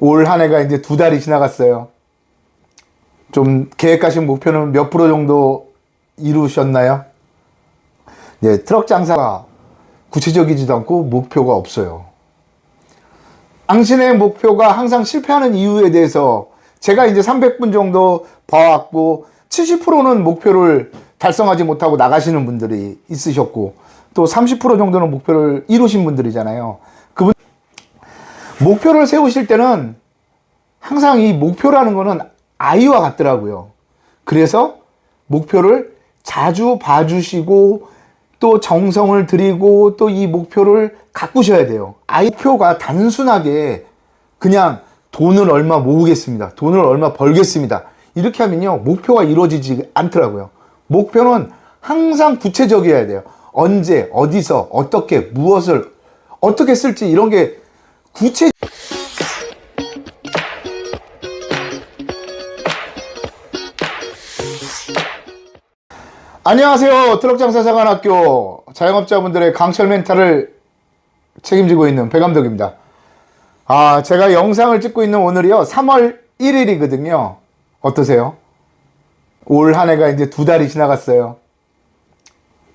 올 한 해가 이제 두 달이 지나갔어요. 좀 계획하신 목표는 몇 프로 정도 이루셨나요? 네, 트럭 장사가 구체적이지도 않고 목표가 없어요. 당신의 목표가 항상 실패하는 이유에 대해서 제가 이제 300분 정도 봐왔고 70%는 목표를 달성하지 못하고 나가시는 분들이 있으셨고 또 30% 정도는 목표를 이루신 분들이잖아요. 목표를 세우실 때는 항상 이 목표라는 거는 아이와 같더라고요. 그래서 목표를 자주 봐주시고 또 정성을 들이고 또 이 목표를 가꾸셔야 돼요. 아이 표가 단순하게 그냥 돈을 얼마 모으겠습니다. 돈을 얼마 벌겠습니다. 이렇게 하면요. 목표가 이루어지지 않더라고요. 목표는 항상 구체적이어야 돼요. 언제, 어디서, 어떻게, 무엇을, 어떻게 쓸지 이런 게 구체 안녕하세요. 트럭장사사관학교 자영업자분들의 강철 멘탈을 책임지고 있는 배감독입니다. 아, 제가 영상을 찍고 있는 오늘이요. 3월 1일이거든요. 어떠세요? 올 한 해가 이제 두 달이 지나갔어요.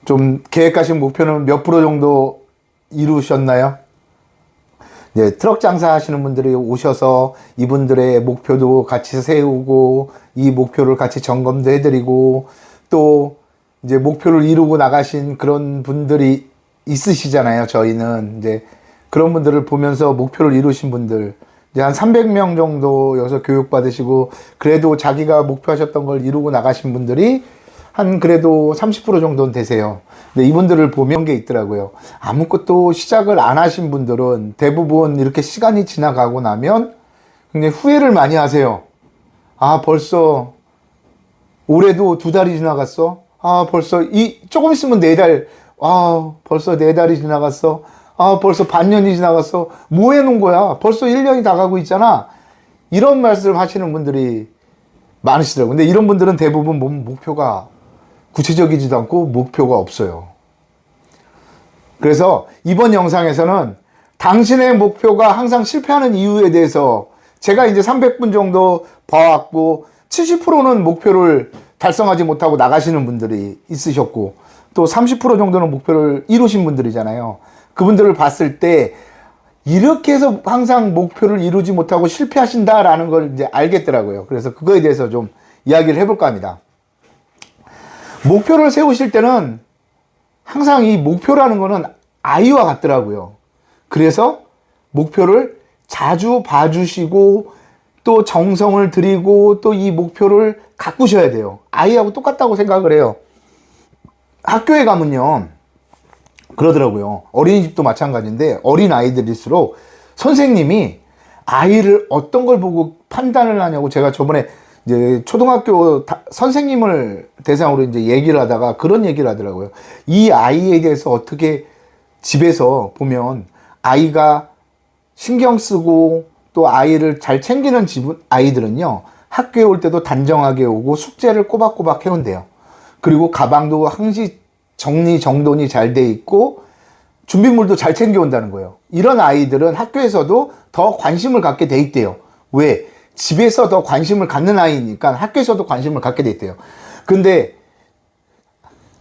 좀 계획하신 목표는 몇 프로 정도 이루셨나요? 네, 트럭 장사 하시는 분들이 오셔서 이분들의 목표도 같이 세우고 이 목표를 같이 점검도 해드리고 또 이제 목표를 이루고 나가신 그런 분들이 있으시잖아요. 저희는 이제 그런 분들을 보면서 목표를 이루신 분들 이제 한 300명 정도 여기서 교육 받으시고 그래도 자기가 목표하셨던 걸 이루고 나가신 분들이 한 그래도 30% 정도는 되세요. 근데 이분들을 보면 게 있더라고요. 아무것도 시작을 안 하신 분들은 대부분 이렇게 시간이 지나가고 나면 굉장히 후회를 많이 하세요. 아, 벌써 올해도 두 달이 지나갔어? 아, 벌써 이 조금 있으면 네 달. 아, 벌써 네 달이 지나갔어. 아, 벌써 반년이 지나갔어. 뭐 해놓은 거야? 벌써 1년이 다 가고 있잖아. 이런 말씀 하시는 분들이 많으시더라고요. 근데 이런 분들은 대부분 몸 목표가 구체적이지도 않고 목표가 없어요. 그래서 이번 영상에서는 당신의 목표가 항상 실패하는 이유에 대해서 제가 이제 300분 정도 봐왔고 70%는 목표를 달성하지 못하고 나가시는 분들이 있으셨고 또 30% 정도는 목표를 이루신 분들이잖아요. 그분들을 봤을 때 이렇게 해서 항상 목표를 이루지 못하고 실패하신다라는 걸 이제 알겠더라고요. 그래서 그거에 대해서 좀 이야기를 해볼까 합니다. 목표를 세우실 때는 항상 이 목표라는 거는 아이와 같더라고요. 그래서 목표를 자주 봐주시고 또 정성을 들이고 또 이 목표를 가꾸셔야 돼요. 아이하고 똑같다고 생각을 해요. 학교에 가면요. 그러더라고요. 어린이집도 마찬가지인데 어린 아이들일수록 선생님이 아이를 어떤 걸 보고 판단을 하냐고 제가 저번에 이제 초등학교 다- 선생님을 대상으로 이제 얘기를 하다가 그런 얘기를 하더라고요. 이 아이에 대해서 어떻게 집에서 보면 아이가 신경 쓰고 또 아이를 잘 챙기는 집 아이들은요 학교에 올 때도 단정하게 오고 숙제를 꼬박꼬박 해온대요. 그리고 가방도 항시 정리 정돈이 잘 돼 있고 준비물도 잘 챙겨온다는 거예요. 이런 아이들은 학교에서도 더 관심을 갖게 돼 있대요. 왜? 집에서 더 관심을 갖는 아이니까 학교에서도 관심을 갖게 돼 있대요. 근데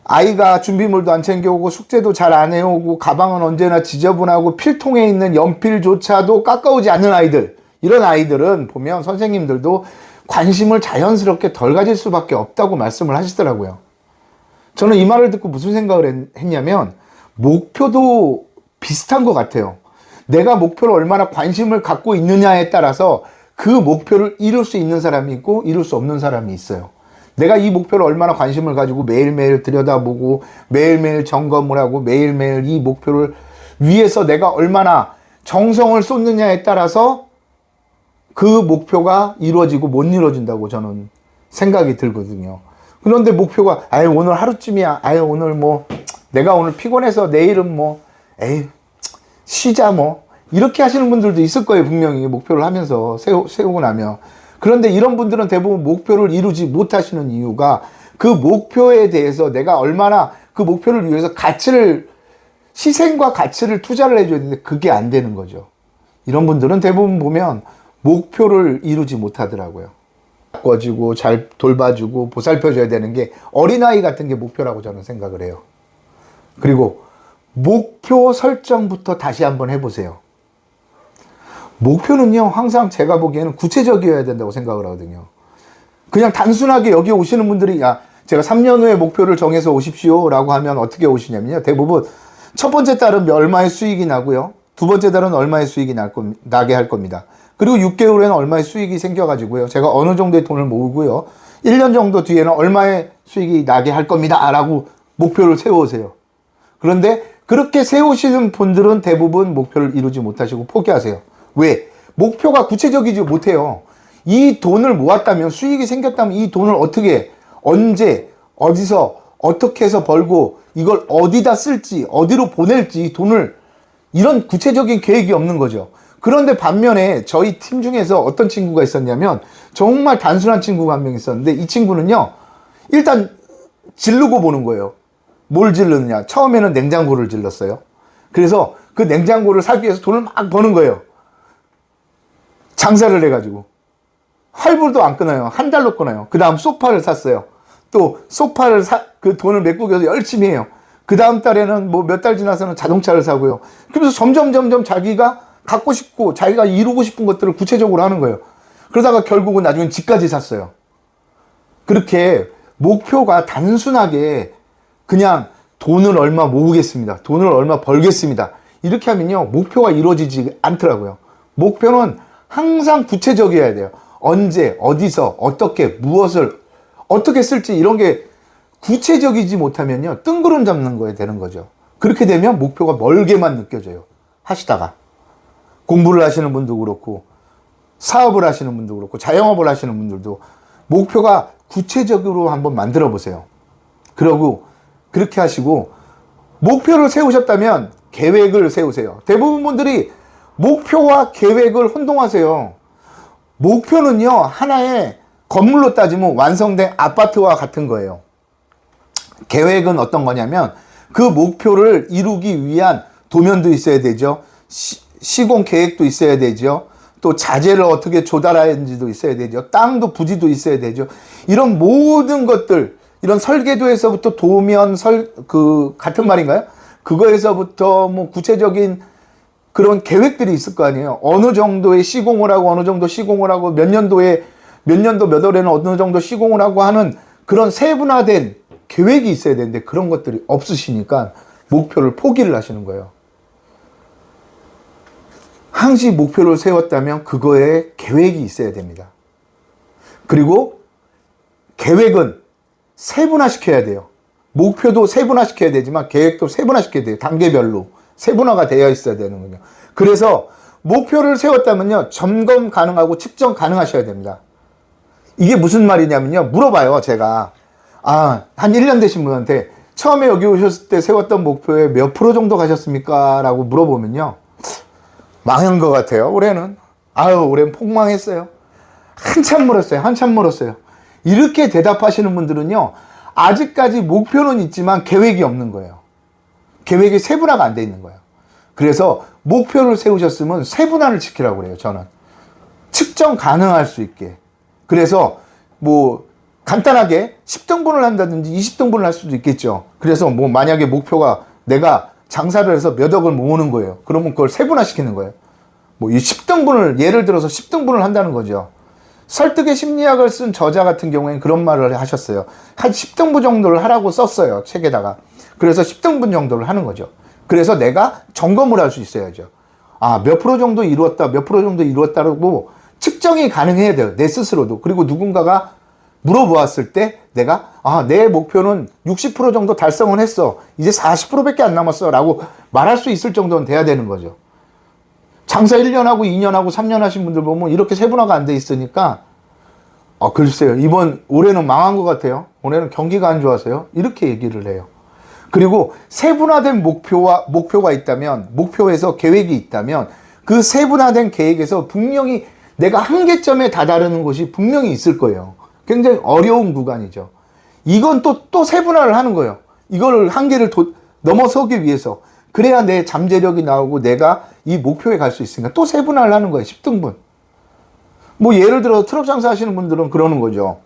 아이가 준비물도 안 챙겨오고 숙제도 잘 안 해오고 가방은 언제나 지저분하고 필통에 있는 연필조차도 깎아오지 않는 아이들 이런 아이들은 보면 선생님들도 관심을 자연스럽게 덜 가질 수밖에 없다고 말씀을 하시더라고요. 저는 이 말을 듣고 무슨 생각을 했- 했냐면 목표도 비슷한 것 같아요. 내가 목표를 얼마나 관심을 갖고 있느냐에 따라서 그 목표를 이룰 수 있는 사람이 있고 이룰 수 없는 사람이 있어요. 내가 이 목표를 얼마나 관심을 가지고 매일매일 들여다보고 매일매일 점검을 하고 매일매일 이 목표를 위해서 내가 얼마나 정성을 쏟느냐에 따라서 그 목표가 이루어지고 못 이루어진다고 저는 생각이 들거든요. 그런데 목표가 아유 오늘 하루쯤이야. 아유 오늘 뭐 내가 오늘 피곤해서 내일은 뭐 에이 쉬자 뭐 이렇게 하시는 분들도 있을 거예요 분명히 목표를 하면서 세우, 세우고 나면 그런데 이런 분들은 대부분 목표를 이루지 못하시는 이유가 그 목표에 대해서 내가 얼마나 그 목표를 위해서 가치를 희생과 가치를 투자를 해줘야 되는데 그게 안 되는 거죠 이런 분들은 대부분 보면 목표를 이루지 못하더라고요. 바꿔주고 잘 돌봐주고 보살펴줘야 되는 게 어린아이 같은 게 목표라고 저는 생각을 해요. 그리고 목표 설정부터 다시 한번 해보세요. 목표는요, 항상 제가 보기에는 구체적이어야 된다고 생각을 하거든요. 그냥 단순하게 여기 오시는 분들이, 야, 제가 3년 후에 목표를 정해서 오십시오. 라고 하면 어떻게 오시냐면요. 대부분 첫 번째 달은 얼마의 수익이 나고요. 두 번째 달은 얼마의 수익이 날 겁, 나게 할 겁니다. 그리고 6개월에는 얼마의 수익이 생겨가지고요. 제가 어느 정도의 돈을 모으고요. 1년 정도 뒤에는 얼마의 수익이 나게 할 겁니다. 라고 목표를 세우세요. 그런데 그렇게 세우시는 분들은 대부분 목표를 이루지 못하시고 포기하세요. 왜? 목표가 구체적이지 못해요. 이 돈을 모았다면 수익이 생겼다면 이 돈을 어떻게 언제 어디서 어떻게 해서 벌고 이걸 어디다 쓸지 어디로 보낼지 이 돈을 이런 구체적인 계획이 없는 거죠. 그런데 반면에 저희 팀 중에서 어떤 친구가 있었냐면 정말 단순한 친구가 한 명 있었는데 이 친구는요 일단 질르고 보는 거예요. 뭘 질르느냐? 처음에는 냉장고를 질렀어요. 그래서 그 냉장고를 사기 위해서 돈을 막 버는 거예요. 장사를 해가지고. 할부도 안 끊어요. 한 달로 끊어요. 그 다음 소파를 샀어요. 또 소파를 사, 그 돈을 메꾸기 위해서 열심히 해요. 그 다음 달에는 뭐 몇 달 지나서는 자동차를 사고요. 그러면서 점점 점점 자기가 갖고 싶고 자기가 이루고 싶은 것들을 구체적으로 하는 거예요. 그러다가 결국은 나중엔 집까지 샀어요. 그렇게 목표가 단순하게 그냥 돈을 얼마 모으겠습니다. 돈을 얼마 벌겠습니다. 이렇게 하면요. 목표가 이루어지지 않더라고요. 목표는 항상 구체적이어야 돼요. 언제, 어디서, 어떻게, 무엇을, 어떻게 쓸지 이런 게 구체적이지 못하면요. 뜬구름 잡는 거에 되는 거죠. 그렇게 되면 목표가 멀게만 느껴져요. 하시다가. 공부를 하시는 분도 그렇고, 사업을 하시는 분도 그렇고, 자영업을 하시는 분들도 목표가 구체적으로 한번 만들어 보세요. 그러고 그렇게 하시고 목표를 세우셨다면 계획을 세우세요. 대부분 분들이 목표와 계획을 혼동하세요. 목표는요, 하나의 건물로 따지면 완성된 아파트와 같은 거예요. 계획은 어떤 거냐면 그 목표를 이루기 위한 도면도 있어야 되죠. 시, 공 계획도 있어야 되죠. 또 자재를 어떻게 조달하는지도 있어야 되죠. 땅도 부지도 있어야 되죠. 이런 모든 것들, 이런 설계도에서부터 도면 설, 그, 같은 말인가요? 그거에서부터 뭐 구체적인 그런 계획들이 있을 거 아니에요. 어느 정도의 시공을 하고 어느 정도 시공을 하고 몇 년도에 몇 년도 몇 월에는 어느 정도 시공을 하고 하는 그런 세분화된 계획이 있어야 되는데 그런 것들이 없으시니까 목표를 포기를 하시는 거예요. 항시 목표를 세웠다면 그거에 계획이 있어야 됩니다. 그리고 계획은 세분화시켜야 돼요. 목표도 세분화시켜야 되지만 계획도 세분화시켜야 돼요. 단계별로. 세분화가 되어 있어야 되는군요. 그래서 목표를 세웠다면요. 점검 가능하고 측정 가능하셔야 됩니다. 이게 무슨 말이냐면요. 물어봐요, 제가. 아, 한 1년 되신 분한테 처음에 여기 오셨을 때 세웠던 목표에 몇 프로 정도 가셨습니까? 라고 물어보면요. 망한 것 같아요, 올해는. 아유, 올해는 폭망했어요. 한참 멀었어요, 한참 멀었어요. 이렇게 대답하시는 분들은요, 아직까지 목표는 있지만 계획이 없는 거예요. 계획이 세분화가 안 돼 있는 거예요. 그래서 목표를 세우셨으면 세분화를 지키라고 그래요, 저는. 측정 가능할 수 있게. 그래서 뭐 간단하게 10등분을 한다든지 20등분을 할 수도 있겠죠. 그래서 뭐 만약에 목표가 내가 장사를 해서 몇 억을 모으는 거예요. 그러면 그걸 세분화 시키는 거예요. 뭐 이 10등분을 예를 들어서 10등분을 한다는 거죠. 설득의 심리학을 쓴 저자 같은 경우에는 그런 말을 하셨어요. 한 10등분 정도를 하라고 썼어요. 책에다가. 그래서 10등분 정도를 하는 거죠. 그래서 내가 점검을 할 수 있어야죠. 아, 몇 프로 정도 이루었다, 몇 프로 정도 이루었다고 측정이 가능해야 돼요. 내 스스로도. 그리고 누군가가 물어보았을 때 내가 아, 내 목표는 60% 정도 달성은 했어. 이제 40%밖에 안 남았어. 라고 말할 수 있을 정도는 돼야 되는 거죠. 장사 1년하고 2년하고 3년 하신 분들 보면 이렇게 세분화가 안 돼 있으니까 어, 글쎄요. 이번 올해는 망한 것 같아요. 올해는 경기가 안 좋아서요. 이렇게 얘기를 해요. 그리고 세분화된 목표와 목표가 있다면 목표에서 계획이 있다면 그 세분화된 계획에서 분명히 내가 한계점에 다다르는 것이 분명히 있을 거예요. 굉장히 어려운 구간이죠. 이건 또, 또 세분화를 하는 거예요. 이걸 한계를 도, 넘어서기 위해서. 그래야 내 잠재력이 나오고 내가 이 목표에 갈 수 있으니까 또 세분화를 하는 거예요. 10등분. 뭐 예를 들어 트럭 장사 하시는 분들은 그러는 거죠.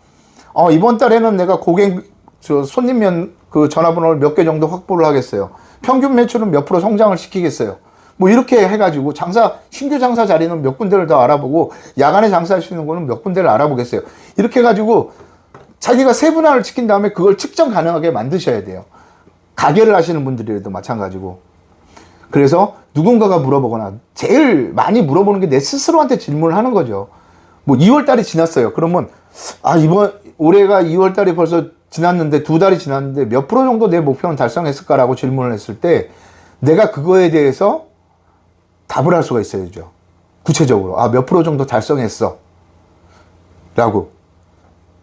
어, 이번 달에는 내가 고객 저 손님 면 그 전화번호를 몇 개 정도 확보를 하겠어요. 평균 매출은 몇 프로 성장을 시키겠어요. 뭐 이렇게 해가지고 장사 신규 장사 자리는 몇 군데를 더 알아보고 야간에 장사할 수 있는 거는 몇 군데를 알아보겠어요. 이렇게 해가지고 자기가 세분화를 시킨 다음에 그걸 측정 가능하게 만드셔야 돼요. 가게를 하시는 분들이라도 마찬가지고. 그래서 누군가가 물어보거나 제일 많이 물어보는 게 내 스스로한테 질문을 하는 거죠. 뭐 2월 달이 지났어요. 그러면 아 이번 올해가 2월 달이 벌써 지났는데 두 달이 지났는데 몇 프로 정도 내 목표는 달성했을까라고 질문을 했을 때 내가 그거에 대해서 답을 할 수가 있어야죠. 구체적으로 아 몇 프로 정도 달성했어. 라고.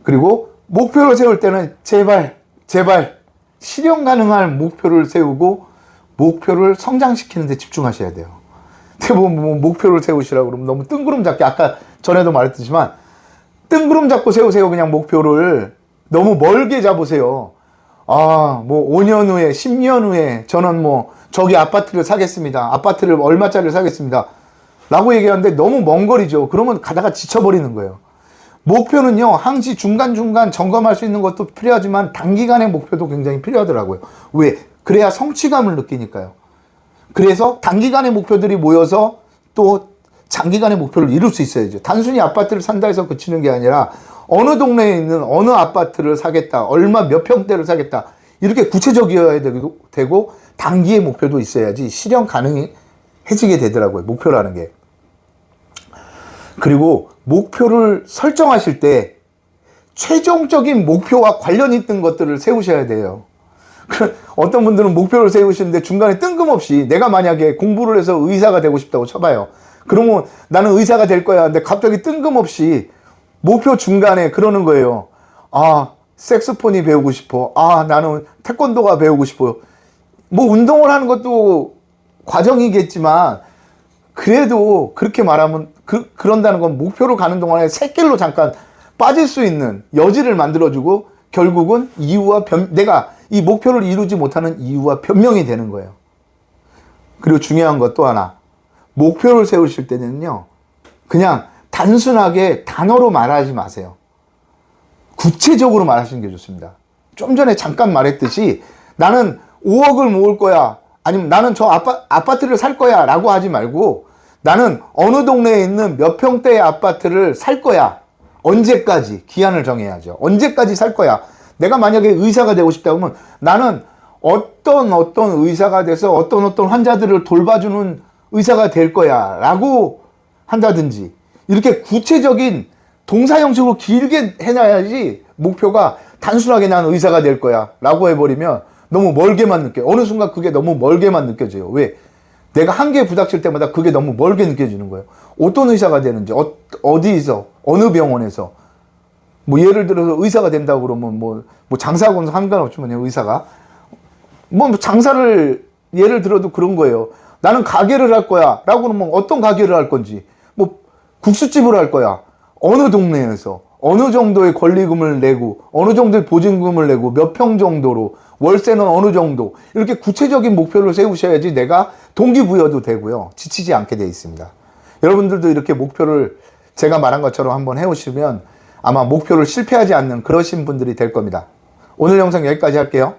그리고 목표를 세울 때는 제발 제발 실현 가능한 목표를 세우고 목표를 성장시키는 데 집중하셔야 돼요. 대부분 뭐 목표를 세우시라고 그러면 너무 뜬구름 잡기 아까 전에도 말했지만 뜬구름 잡고 세우세요 그냥 목표를 너무 멀게 잡으세요. 아, 뭐 5년 후에 10년 후에 저는 뭐 저기 아파트를 사겠습니다. 아파트를 얼마짜리를 사겠습니다. 라고 얘기하는데 너무 먼 거리죠. 그러면 가다가 지쳐버리는 거예요. 목표는요, 항시 중간중간 점검할 수 있는 것도 필요하지만 단기간의 목표도 굉장히 필요하더라고요. 왜? 그래야 성취감을 느끼니까요. 그래서 단기간의 목표들이 모여서 또 장기간의 목표를 이룰 수 있어야죠. 단순히 아파트를 산다 해서 그치는 게 아니라 어느 동네에 있는 어느 아파트를 사겠다, 얼마 몇 평대를 사겠다, 이렇게 구체적이어야 되고, 되고 단기의 목표도 있어야지 실현 가능해지게 되더라고요. 목표라는 게. 그리고 목표를 설정하실 때 최종적인 목표와 관련 있는 것들을 세우셔야 돼요. 그 어떤 분들은 목표를 세우시는데 중간에 뜬금없이 내가 만약에 공부를 해서 의사가 되고 싶다고 쳐봐요. 그러면 나는 의사가 될 거야. 근데 갑자기 뜬금없이 목표 중간에 그러는 거예요. 아, 색스폰이 배우고 싶어. 아, 나는 태권도가 배우고 싶어요. 뭐 운동을 하는 것도 과정이겠지만 그래도 그렇게 말하면 그, 그런다는 건 목표로 가는 동안에 새길로 잠깐 빠질 수 있는 여지를 만들어주고 결국은 이유와 변, 내가 이 목표를 이루지 못하는 이유와 변명이 되는 거예요. 그리고 중요한 것 또 하나. 목표를 세우실 때는요, 그냥 단순하게 단어로 말하지 마세요. 구체적으로 말하시는 게 좋습니다. 좀 전에 잠깐 말했듯이 나는 5억을 모을 거야. 아니면 나는 저 아파, 아파트를 살 거야. 라고 하지 말고 나는 어느 동네에 있는 몇 평대의 아파트를 살 거야. 언제까지? 기한을 정해야죠. 언제까지 살 거야. 내가 만약에 의사가 되고 싶다 면 나는 어떤 어떤 의사가 돼서 어떤 어떤 환자들을 돌봐주는 의사가 될 거야. 라고 한다든지 이렇게 구체적인 동사 형식으로 길게 해놔야지 목표가 단순하게 난 의사가 될 거야. 라고 해버리면 너무 멀게만 느껴요. 어느 순간 그게 너무 멀게만 느껴져요. 왜? 내가 한계에 부닥칠 때마다 그게 너무 멀게 느껴지는 거예요. 어떤 의사가 되는지, 어, 어디서, 어느 병원에서. 뭐 예를 들어서 의사가 된다고 그러면 뭐, 뭐 장사하고는 상관없지만 의사가. 뭐 장사를 예를 들어도 그런 거예요. 나는 가게를 할 거야. 라고 그러면 어떤 가게를 할 건지. 뭐 국수집을 할 거야. 어느 동네에서. 어느 정도의 권리금을 내고, 어느 정도의 보증금을 내고, 몇 평 정도로, 월세는 어느 정도, 이렇게 구체적인 목표를 세우셔야지 내가 동기부여도 되고요. 지치지 않게 되어 있습니다. 여러분들도 이렇게 목표를 제가 말한 것처럼 한번 해오시면 아마 목표를 실패하지 않는 그러신 분들이 될 겁니다. 오늘 영상 여기까지 할게요.